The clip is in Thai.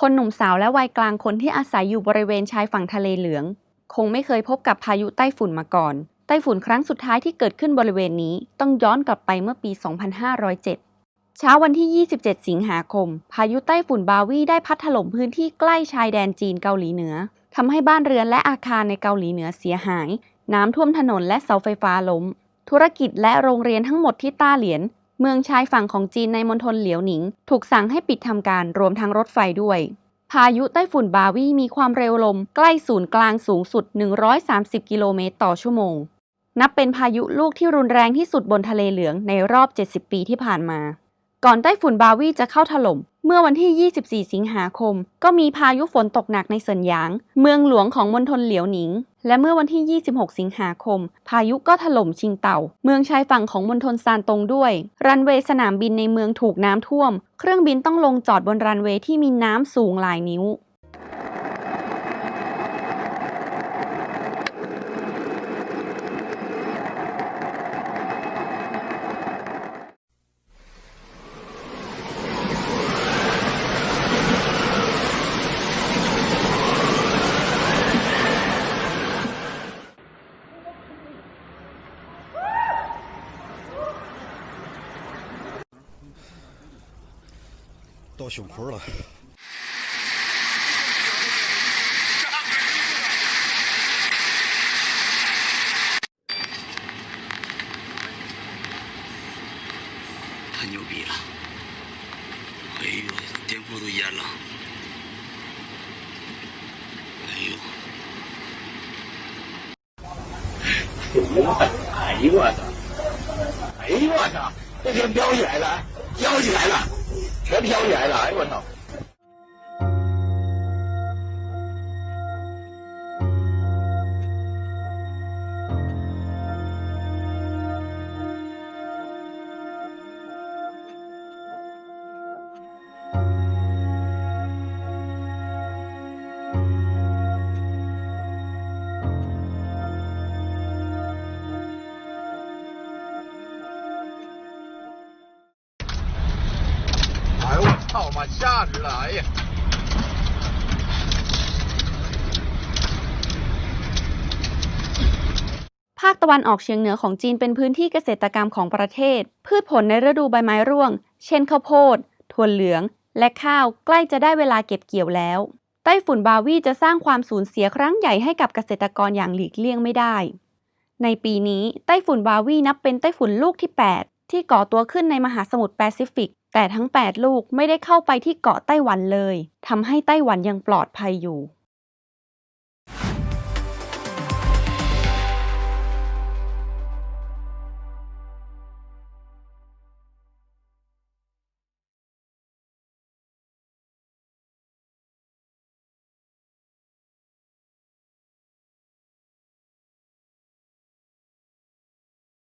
คนหนุ่มสาวและวัยกลางคนที่อาศัยอยู่บริเวณชายฝั่งทะเลเหลือง คงไม่เคยพบกับพายุใต้ฝุ่นมาก่อน ไต้ฝุ่นครั้งสุดท้ายที่เกิดขึ้นบริเวณนี้ต้องย้อนกลับไปเมื่อปี 2507 เช้าวันที่ 27 สิงหาคม พายุไต้ฝุ่นบาวีได้พัดถล่มพื้นที่ใกล้ชายแดนจีนเกาหลีเหนือทำให้บ้านเรือนและอาคารในเกาหลีเหนือเสียหาย น้ำท่วมถนนและเสาไฟฟ้าล้ม ธุรกิจและโรงเรียนทั้งหมดที่ต้าเหลียน เมืองชายฝั่งของจีนในมณฑลเหลียวหนิง ถูกสั่งให้ปิดทำการรวมทั้งรถไฟด้วย พายุไต้ฝุ่นบาวีมีความเร็วลมใกล้ศูนย์กลางสูงสุด 130 กิโลเมตรต่อชั่วโมง นับเป็นพายุลูกที่รุนแรงที่สุดบนทะเลเหลืองในรอบ 70 ปีที่ผ่านมา ก่อนไต้ฝุ่นบาวีจะเข้าถล่ม เมื่อวันที่ 24 สิงหาคม ก็มีพายุฝนตกหนักในเซินหยาง เมืองหลวงของมณฑลเหลียวหนิง และเมื่อวันที่ 26 สิงหาคม พายุก็ถล่มชิงเต่า เมืองชายฝั่งของมณฑลซานตงด้วย รันเวย์สนามบินในเมืองถูกน้ำท่วม เครื่องบินต้องลงจอดบนรันเวย์ที่มีน้ำสูงหลายนิ้ว 到胸口了。太牛逼了！哎呦，颠簸都淹了！哎呦！哎呦我操！哎呦我操！这天飘起来了，飘起来了，全飘起来了！哎我操！操妈，吓死了！哎呀， ภาคตะวันออกเฉียงเหนือของจีนเป็นพื้นที่เกษตรกรรมของประเทศ พืชผลในฤดูใบไม้ร่วง เช่นข้าวโพด ถั่วเหลือง และข้าวใกล้จะได้เวลาเก็บเกี่ยวแล้ว ไต้ฝุ่นบาวีจะสร้างความสูญเสียครั้งใหญ่ให้กับเกษตรกรอย่างหลีกเลี่ยงไม่ได้ ในปีนี้ไต้ฝุ่นบาวีนับเป็นไต้ฝุ่นลูกที่ 8 ที่ก่อตัวขึ้นในมหาสมุทรแปซิฟิก แต่ทั้ง 8 ลูกไม่ได้เข้าไปที่เกาะไต้หวันเลยทำให้ไต้หวันยังปลอดภัยอยู่